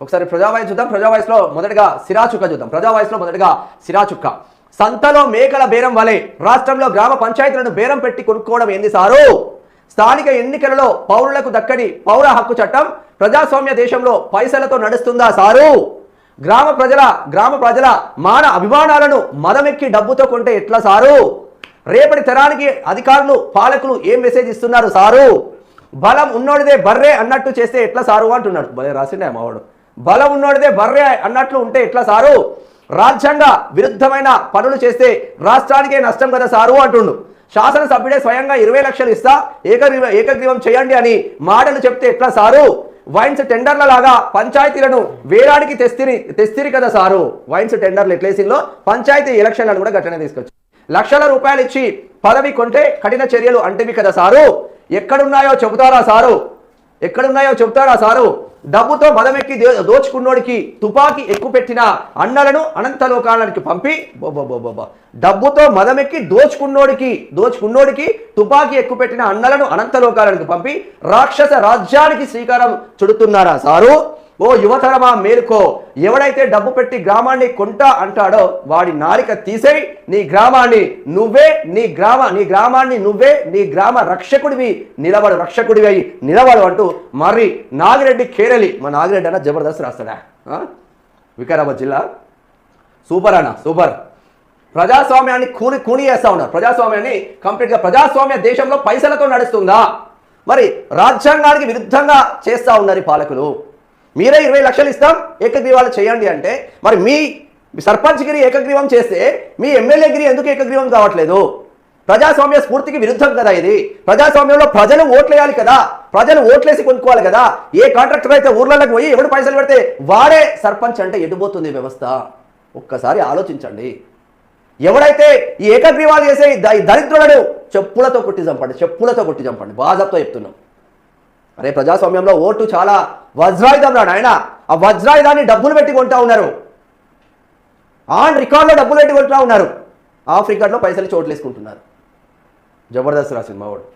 ఒకసారి ప్రజావాయిస్ చూద్దాం. ప్రజావాయిస్లో మొదటగా సిరాచుక్క చూద్దాం. ప్రజావాయిస్లో మొదటగా సిరాచుక్క. సంతలో మేకల బేరం వలె రాష్ట్రంలో గ్రామ పంచాయతీలను బేరం పెట్టి కొనుక్కోవడం ఏంది సారు? స్థానిక ఎన్నికలలో పౌరులకు దక్కని పౌర హక్కు చట్టం ప్రజాస్వామ్య దేశంలో పైసలతో నడుస్తుందా సారు? గ్రామ ప్రజల గ్రామ ప్రజల మాన అభిమానాలను మదమెక్కి డబ్బుతో కొంటే ఎట్లా సారు? రేపటి తరానికి అధికారులు పాలకులు ఏం మెసేజ్ ఇస్తున్నారు సారు? బలం ఉన్నోడిదే బర్రే అన్నట్టు చేస్తే ఎట్లా సారు అంటున్నాడు. భలే రాసిండే మావాడు. బలం ఉన్నోడిదే బర్రె అన్నట్లు ఉంటే ఎట్లా సారు? రాజ్యాంగ విరుద్ధమైన పనులు చేస్తే రాష్ట్రానికే నష్టం కదా సారు అంటుండు. శాసనసభ్యుడే స్వయంగా ఇరవై లక్షలు ఇస్తా ఏకగ్రీవ ఏకగ్రీవం చేయండి అని మాటలు చెప్తే ఎట్లా సారు? వైన్స్ టెండర్ల లాగా పంచాయతీలను వేలాడికి తెస్తిరి తెస్తిరి కదా సారు. వైన్స్ టెండర్లు ఎట్లేసిల్లో పంచాయతీ ఎలక్షన్లను కూడా గట్టనే తీసుకొచ్చు. లక్షల రూపాయలు ఇచ్చి పదవి కొంటే కఠిన చర్యలు అంటేవి కదా సారు. ఎక్కడున్నాయో చెబుతారా సారు? ఎక్కడున్నాయో చెబుతారా సారు? డబ్బుతో మదమెక్కి దోచుకున్నోడికి తుపాకీ ఎక్కుపెట్టిన అన్నలను అనంతలోకాలనికి పంపి బొబ్బొబ్బొబ్బొబ్బ డబ్బుతో మదమెక్కి దోచుకున్నోడికి దోచుకున్నోడికి తుపాకీ ఎక్కుపెట్టిన అన్నలను అనంతలోకాలనికి పంపి రాక్షస రాజ్యానికి శ్రీకారం చుడుతున్నారా సారు? ఓ యువతరమా మేలుకో. ఎవడైతే డబ్బు పెట్టి గ్రామాన్ని కొంటా అంటాడో వాడి నాలిక తీసేయి. నీ గ్రామాన్ని నువ్వే నీ గ్రామ నీ గ్రామాన్ని నువ్వే నీ గ్రామ రక్షకుడివి. నిలబడు రక్షకుడివి అయి నిలబడు అంటూ మరి నాగిరెడ్డి కేరళి మా నాగిరెడ్డి అన్న జబర్దస్త్ రాస్తాడా? వికారాబాద్ జిల్లా? సూపర్ అన్న సూపర్. ప్రజాస్వామ్యాన్ని కూని కూని చేస్తా ఉన్నారు. ప్రజాస్వామ్యాన్ని కంప్లీట్గా ప్రజాస్వామ్య దేశంలో పైసలతో నడుస్తుందా? మరి రాజ్యాంగానికి విరుద్ధంగా చేస్తా ఉన్నారు ఈ పాలకులు. మీరే ఇరవై లక్షలు ఇస్తాం ఏకగ్రీవాలు చేయండి అంటే మరి మీ సర్పంచ్గిరి ఏకగ్రీవం చేస్తే మీ ఎమ్మెల్యేగిరి ఎందుకు ఏకగ్రీవం కావట్లేదు? ప్రజాస్వామ్య స్ఫూర్తికి విరుద్ధం కదా ఇది. ప్రజాస్వామ్యంలో ప్రజలు ఓట్లేయాలి కదా. ప్రజలు ఓట్లేసి కొనుక్కోవాలి కదా. ఏ కాంట్రాక్టర్ అయితే ఊర్లలోకి పోయి ఎవడు పైసలు పెడితే వాడే సర్పంచ్ అంటే ఎటుపోతుంది వ్యవస్థ. ఒక్కసారి ఆలోచించండి. ఎవడైతే ఈ ఏకగ్రీవాలు చేసే దరిద్రులను చెప్పులతో కొట్టి చంపండి చెప్పులతో కొట్టి చంపండి. బాజాప్తో చెప్తున్నాం. అరే ప్రజాస్వామ్యంలో ఓటు చాలా వజ్రాయుధం రాడు ఆయన ఆ వజ్రాయుధాన్ని డబ్బులు పెట్టి కొంటా ఉన్నారు. ఆన్ రికార్డులో డబ్బులు పెట్టి కొంటా ఉన్నారు. ఆఫ్ రికార్డులో పైసలు చోట్లు వేసుకుంటున్నారు జబర్దస్త్ రాసింది మావాడు